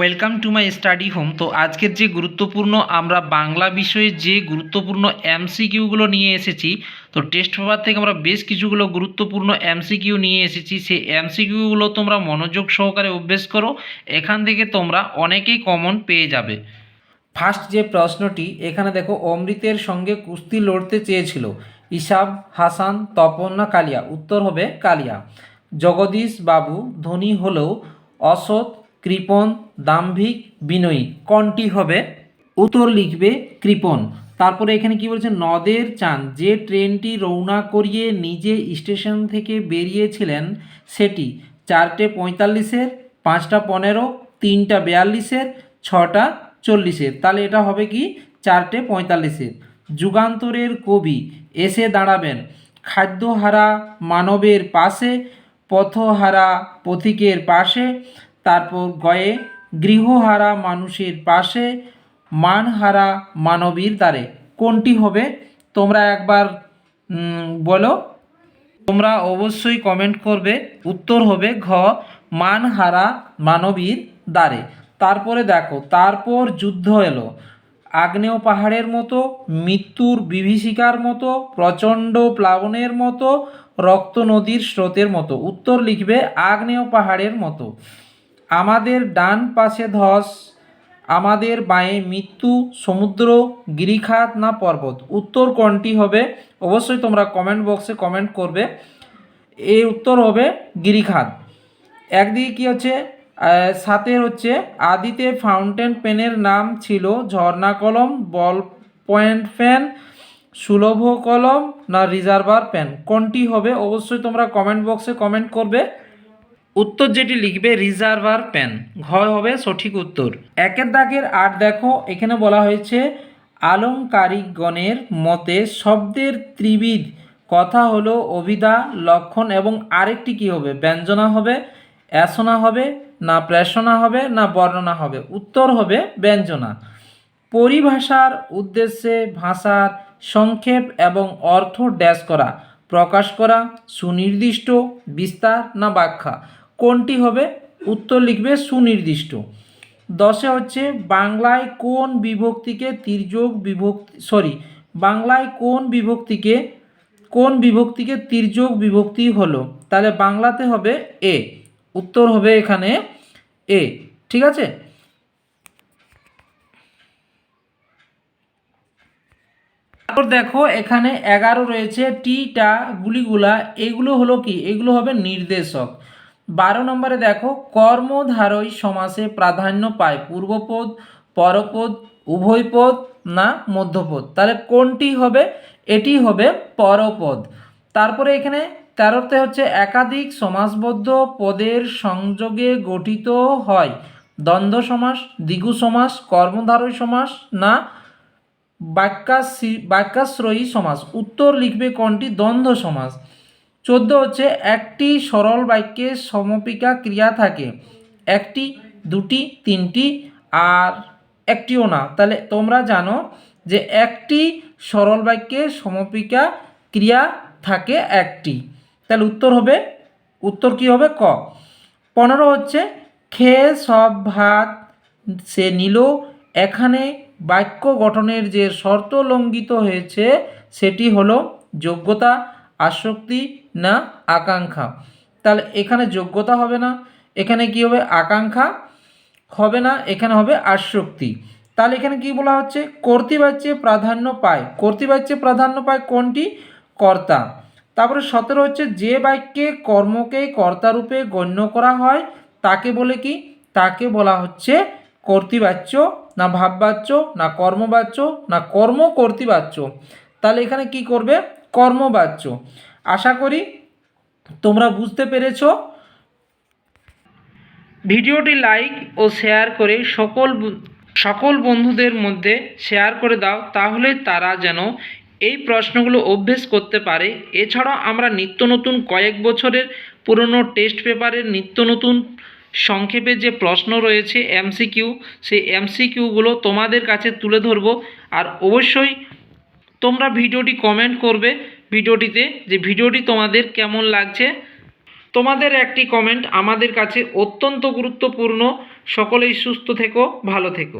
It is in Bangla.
Welcome to my study home তো আজকের যে গুরুত্বপূর্ণ আমরা বাংলা বিষয়ে যে গুরুত্বপূর্ণ এমসিকিউগুলো নিয়ে এসেছি, তো টেস্ট পেপার থেকে আমরা বেশ কিছুগুলো গুরুত্বপূর্ণ এমসিকিউ নিয়ে এসেছি। সেই এমসিকিউগুলো তোমরা মনোযোগ সহকারে অভ্যেস করো, এখান থেকে তোমরা অনেকেই কমন পেয়ে যাবে। ফার্স্ট যে প্রশ্নটি, এখানে দেখো, অমৃতের সঙ্গে কুস্তি লড়তে চেয়েছিল। ইসাব হাসান, তপন না কালিয়া? উত্তর হবে কালিয়া। জগদীশ বাবু, ধনী হলেও অসৎ কৃপণ দাম্ভিক, বিনয়ী। কোনটি হবে? উত্তর লিখবে কৃপণ তারপরে এখানে কি বলছে? নদের চাঁদ। যে ট্রেনটি রওনা করিয়ে নিজে স্টেশন থেকে বেরিয়েছিলেন, সেটি চারটে পঁয়তাল্লিশের, পাঁচটা পনেরো, তিনটা বিয়াল্লিশের, ছটা চল্লিশের। তাহলে এটা হবে কি? চারটে পঁয়তাল্লিশের। যুগান্তরের কবি এসে দাঁড়াবেন। খাদ্যহারা মানবের পাশে, পথহারা পথিকের পাশে তারপর গয়ে গৃহহারা মানুষের পাশে, মানহারা মানবীর দ্বারে। কোনটি হবে? তোমরা একবার বলো। তোমরা অবশ্যই কমেন্ট করবে। উত্তর হবে ঘ, মানহারা মানবীর দ্বারে। তারপরে দেখো, তারপর যুদ্ধ এলো। আগ্নেয় পাহাড়ের মতো, মৃত্যুর বিভীষিকার মতো, প্রচণ্ড প্লাবনের মতো, রক্ত নদীর স্রোতের মতো। উত্তর লিখবে আগ্নেয় পাহাড়ের মতো। আমাদের ডান পাশে ধস, আমাদের বাঁয়ে মৃত্যু, সমুদ্র, গিরিখাত না পর্বত? উত্তর কোনটি হবে? অবশ্যই তোমরা কমেন্ট বক্সে কমেন্ট করবে। এর উত্তর হবে গিরিখাত। একদিকে কী হচ্ছে? সাতের হচ্ছে, আদিতে ফাউন্টেন পেনের নাম ছিল ঝর্ণা কলম বল পয়েন্ট পেন সুলভ কলম না রিজার্ভার পেন কোনটি হবে? অবশ্যই তোমরা কমেন্ট বক্সে কমেন্ট করবে। উত্তর যেটি লিখবে রিজার্ভার পেন ঘ হবে সঠিক উত্তর। একের দাগের আট দেখো, এখানে বলা হয়েছে, আলংকারিকগণের মতে শব্দের ত্রিবিধ, কথা হলো অভিধা, লক্ষণ এবং আরেকটি কি হবে? ব্যঞ্জনা হবে, অ্যাসনা হবে, না প্রেষণা হবে, না বর্ণনা হবে। উত্তর হবে ব্যঞ্জনা। পরিভাষার উদ্দেশ্যে ভাষার সংক্ষেপ এবং অর্থ ড্যাশ করা, প্রকাশ করা, সুনির্দিষ্ট, বিস্তার না ব্যাখ্যা। কোনটি হবে? উত্তর লিখবে সুনির্দিষ্ট। দশে হচ্ছে বাংলায় কোন বিভক্তিকে তির্যক বিভক্তি সরি বাংলায় কোন বিভক্তিকে কোন বিভক্তিকে তির্যক বিভক্তি হলো? তাহলে বাংলাতে হবে এ। উত্তর হবে এখানে এ। ঠিক আছে? তারপর দেখো এখানে এগারো রয়েছে টিটা গুলিগুলা, এগুলো হলো কি? এগুলো হবে নির্দেশক। বারো নম্বরে দেখো কর্মধারয় সমাসে প্রাধান্য পায়, পূর্বপদ, পরপদ উভয় পদ না মধ্যপদ। তাহলে কোনটি হবে? এটি হবে পরপদ। তারপরে এখানে তেরোতে হচ্ছে একাধিক সমাসবদ্ধ পদের সংযোগে গঠিত হয়। দ্বন্দ্ব সমাস, দ্বিগু সমাস কর্মধারয় সমাস না বাক্যাশ্রী বাক্যাশ্রয়ী সমাস। উত্তর লিখবে কোনটি? দ্বন্দ্ব সমাস। চোদ্দ হচ্ছে একটি সরল বাক্যে সমপিকা ক্রিয়া থাকে। একটি, দুটি, তিনটি আর একটিও না। তাহলে তোমরা জানো যে একটি সরল বাক্যে সমপিকা ক্রিয়া থাকে একটি। তাহলে উত্তর হবে, উত্তর কি হবে? ক। পনেরো হচ্ছে খেয়ে সব ভাত সে নিল, এখানে বাক্য গঠনের যে শর্ত লঙ্ঘিত হয়েছে সেটি হলো যোগ্যতা। আসক্তি না আকাঙ্ক্ষা? তাহলে এখানে যোগ্যতা হবে না, এখানে কি হবে? আকাঙ্ক্ষা হবে না, এখানে হবে আসক্তি। তাহলে এখানে কি বলা হচ্ছে? কর্তৃবাচ্যে প্রাধান্য পায়। কর্তৃবাচ্যে প্রাধান্য পায় কোনটি? কর্তা। তারপরে সতেরো হচ্ছে, যে বাক্যে কর্মকে কর্তারূপে গণ্য করা হয়, তাকে বলে কি? তাকে বলা হচ্ছে কর্তৃবাচ্য না ভাববাচ্য না কর্মবাচ্য না কর্ম কর্তৃবাচ্য তাহলে এখানে কি করবে? কর্মবাচ্য। আশা করি তোমরা বুঝতে পেরেছ। ভিডিওটি লাইক ও শেয়ার করে সকল সকল বন্ধুদের মধ্যে শেয়ার করে দাও, তাহলে তারা যেন এই প্রশ্নগুলো অভ্যেস করতে পারে। এছাড়াও আমরা নিত্য নতুন কয়েক বছরের পুরনো টেস্ট পেপারের নিত্য নতুন সংক্ষেপে যে প্রশ্ন রয়েছে, এমসিকিউ, সেই এমসিকিউগুলো তোমাদের কাছে তুলে ধরবো। আর অবশ্যই তোমরা ভিডিওটি কমেন্ট করবে ভিডিওটিতে যে ভিডিওটি তোমাদের কেমন লাগছে। তোমাদের একটি কমেন্ট আমাদের কাছে অত্যন্ত গুরুত্বপূর্ণ। সকলেই সুস্থ থেকো, ভালো থেকো।